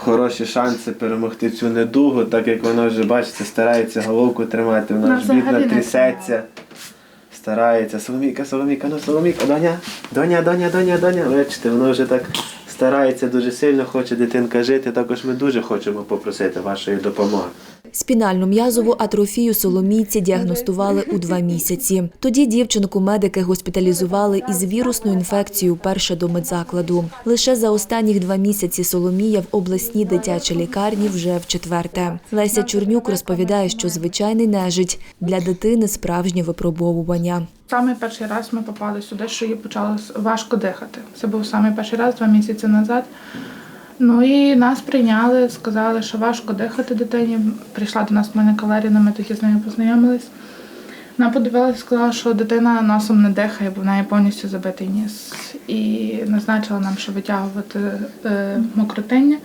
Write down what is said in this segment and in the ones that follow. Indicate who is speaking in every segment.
Speaker 1: хороші шанси перемогти цю недугу, так як вона вже, бачите, старається головку тримати, вона ж бідна трясеться. Старається. Соломійка, Соломійка, ну Соломійка, доня, доня, доня, доня, доня. Бачите, воно вже так старається дуже сильно, хоче дитинка жити. Також ми дуже хочемо попросити вашої допомоги.
Speaker 2: Спінальну м'язову атрофію Соломійці діагностували у два місяці. Тоді дівчинку медики госпіталізували із вірусною інфекцією перше до медзакладу. Лише за останніх два місяці Соломія в обласній дитячій лікарні вже в четверте. Леся Чорнюк розповідає, що звичайний нежить для дитини справжнє випробовування.
Speaker 3: Саме перший раз ми попали сюди, що їй почало важко дихати. Це був саме перший раз, два місяці назад. Ну і нас прийняли, сказали, що важко дихати дитині. Прийшла до нас Моніка Валеріївна, ми тоді з нею познайомились. Вона подивилася, сказала, що дитина носом не дихає, бо в неї повністю забитий ніс. І назначила нам, що витягувати е, мокротиння.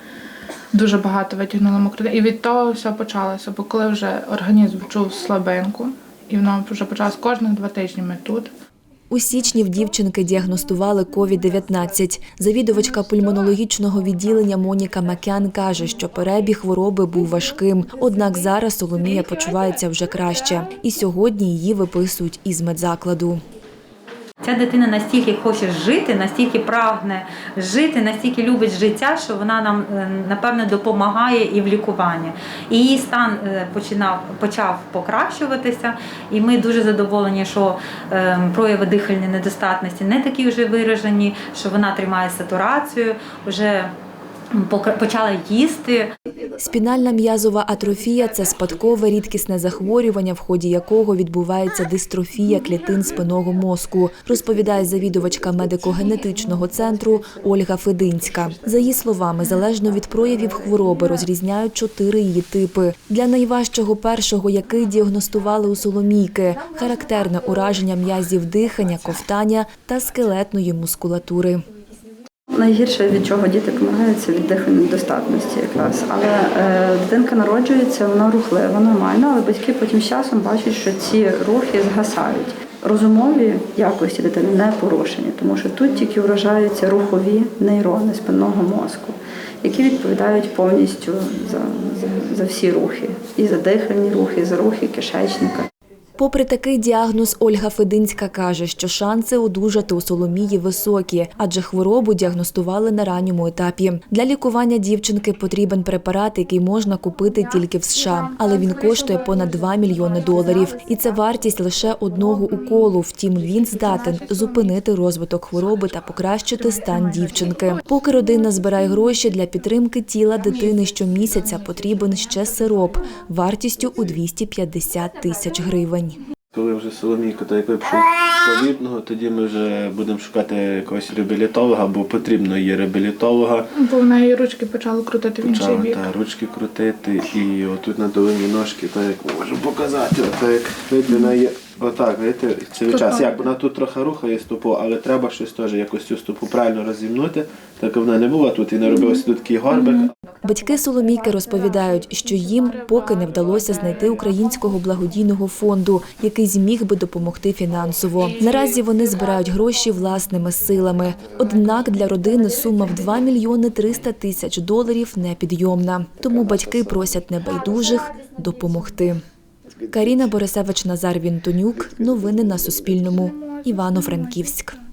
Speaker 3: Дуже багато витягнули мокротиння. І від того все почалося, бо коли вже організм чув слабинку, і воно вже почалось кожних два тижні ми тут.
Speaker 2: У січні в дівчинки діагностували COVID-19. Завідувачка пульмонологічного відділення Моніка Макян каже, що перебіг хвороби був важким. Однак зараз Соломія почувається вже краще. І сьогодні її виписують із медзакладу.
Speaker 4: Ця дитина настільки хоче жити, настільки прагне жити, настільки любить життя, що вона нам напевно напевне допомагає і в лікуванні. І її стан е, починав почав покращуватися, і ми дуже задоволені, що е, прояви дихальної недостатності не такі вже виражені, що вона тримає сатурацію, вже почала їсти.
Speaker 2: Спінальна м'язова атрофія це спадкове рідкісне захворювання, в ході якого відбувається дистрофія клітин спинного мозку, розповідає завідувачка медико-генетичного центру Ольга Фединська. За її словами, залежно від проявів хвороби розрізняють чотири її типи. Для найважчого першого, який діагностували у Соломійки, характерне ураження м'язів дихання, ковтання та скелетної мускулатури.
Speaker 5: Найгірше від чого діти помирають, це від дихальної недостатності якраз. Але е, дитинка народжується, вона рухлива, нормально, але батьки потім з часом бачать, що ці рухи згасають. Розумові якості дитини не порушені, тому що тут тільки вражаються рухові нейрони спинного мозку, які відповідають повністю за, за, за всі рухи, і за дихальні рухи, і за рухи кишечника.
Speaker 2: Попри такий діагноз, Ольга Фединська каже, що шанси одужати у Соломії високі, адже хворобу діагностували на ранньому етапі. Для лікування дівчинки потрібен препарат, який можна купити тільки в США, але він коштує понад 2 мільйони доларів. І це вартість лише одного уколу. Втім, він здатен зупинити розвиток хвороби та покращити стан дівчинки. Поки родина збирає гроші для підтримки тіла дитини щомісяця, потрібен ще сироп вартістю у 250 тисяч гривень.
Speaker 1: Коли вже Соломійко та якої повітного, тоді ми вже будемо шукати якогось реабілітолога, бо потрібно є реабілітолога.
Speaker 3: Бо в неї ручки почали крутити в інший бік.
Speaker 1: Так, ручки крутити і отут на долині ножки, так як можу показати. Так як видно, вона є отак, видите, цей
Speaker 3: Тут
Speaker 1: час.
Speaker 3: так.
Speaker 1: Як вона тут трохи рухає стопу, але треба щось теж якось цю стопу правильно розімнути, так вона не була тут і не робилося тут такий горбик.
Speaker 2: Батьки Соломійки розповідають, що їм поки не вдалося знайти українського благодійного фонду, який зміг би допомогти фінансово. Наразі вони збирають гроші власними силами. Однак для родини сума в 2 мільйони 300 тисяч доларів непідйомна. Тому батьки просять небайдужих допомогти. Каріна Борисевич Назар Вінтонюк. Новини на Суспільному. Івано-Франківськ.